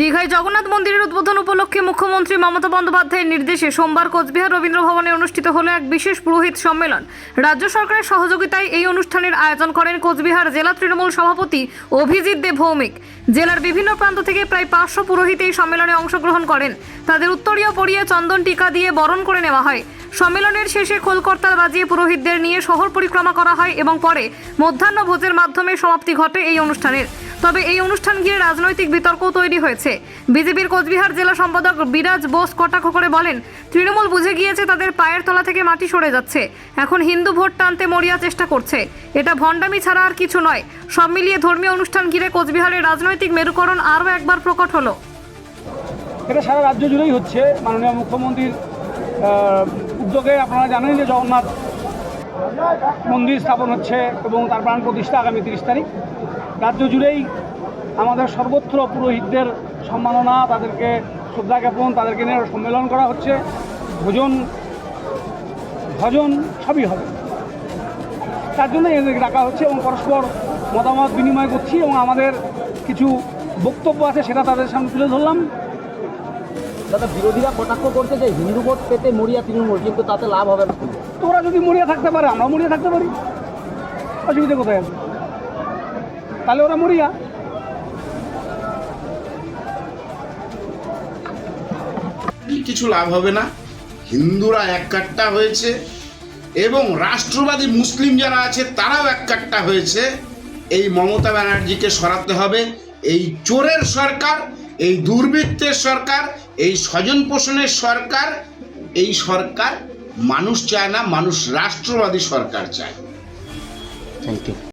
দীঘায় জগন্নাথ মন্দিরের উদ্বোধন উপলক্ষে মুখ্যমন্ত্রী মমতা বন্দ্যোপাধ্যায়ের নির্দেশে সোমবার কোচবিহার রবীন্দ্র ভবনে অনুষ্ঠিত হলো এক বিশেষ পুরোহিত সম্মেলন। রাজ্য সরকারের সহযোগিতায় এই অনুষ্ঠানের আয়োজন করেন কোচবিহার জেলা তৃণমূল সভাপতি অভিজিৎ দে ভৌমিক। জেলার বিভিন্ন প্রান্ত থেকে প্রায় পাঁচশো পুরোহিত এই সম্মেলনে অংশগ্রহণ করেন। তাদের উত্তরীয় পরিয়ে চন্দন টিকা দিয়ে বরণ করে নেওয়া হয়। সম্মেলনের শেষে খোলকর্তাল বাজিয়ে পুরোহিতদের নিয়ে শহর পরিক্রমা করা হয় এবং পরে মধ্যাহ্ন ভোজের মাধ্যমে সমাপ্তি ঘটে এই অনুষ্ঠানের। তবে এই অনুষ্ঠান ঘিরে রাজনৈতিক বিতর্ক তৈরি হয়েছে। বিজেপির কোচবিহার জেলা সম্পাদক বিরাজ বোস কটাক্ষ করে বলেন, তৃণমূল বুঝে গিয়েছে তাদের পায়ের তলা থেকে মাটি সরে যাচ্ছে। এখন হিন্দু ভোট টানতে মরিয়া চেষ্টা করছে। এটা ভণ্ডামি ছাড়া আর কিছু নয়। সব মিলিয়ে ধর্মীয় অনুষ্ঠান ঘিরে কোচবিহারের রাজনৈতিক মেরুকরণ আরও একবার প্রকট হলো। এটা সারা রাজ্য জুড়েই হচ্ছে। মাননীয় মুখ্যমন্ত্রীর উদ্যোগে আপনারা জানেন যে জগন্নাথ মন্দির স্থাপন হচ্ছে এবং তার প্রাণ প্রতিষ্ঠা আগামী তিরিশ তারিখ। রাজ্য জুড়েই আমাদের সর্বত্র পুরোহিতদের সম্মাননা তাদেরকে শ্রদ্ধা জ্ঞাপন তাদেরকে নিয়ে সম্মেলন করা হচ্ছে। ভোজন ভজন সবই হবে। তার জন্য এদেরকে ডাকা হচ্ছে এবং পরস্পর মতামত বিনিময় করছি এবং আমাদের কিছু বক্তব্য আছে সেটা তাদের সামনে তুলে ধরলাম। দাদা বিরোধীরা কটাক্ষ করছে যে হিন্দু ভোট পেতে মরিয়া তৃণমূল কিন্তু তাতে লাভ হবে না। তো ওরা যদি মরিয়া থাকতে পারে আমরাও মরিয়া থাকতে পারি। অসুবিধা কোথায় আছে? তাহলে ওরা মরিয়া। কিছু লাভ হবে না। হিন্দুরা এককাট্টা হয়েছে এবং রাষ্ট্রবাদী মুসলিম যারা আছে তারাও এককাট্টা হয়েছে। এই মমতা ব্যানার্জিকে সরাতে হবে। এই চোরের সরকার এই দুর্বৃত্তের সরকার এই স্বজন পোষণের সরকার এই সরকার মানুষ চায় না মানুষ রাষ্ট্রবাদী সরকার চায়। Thank you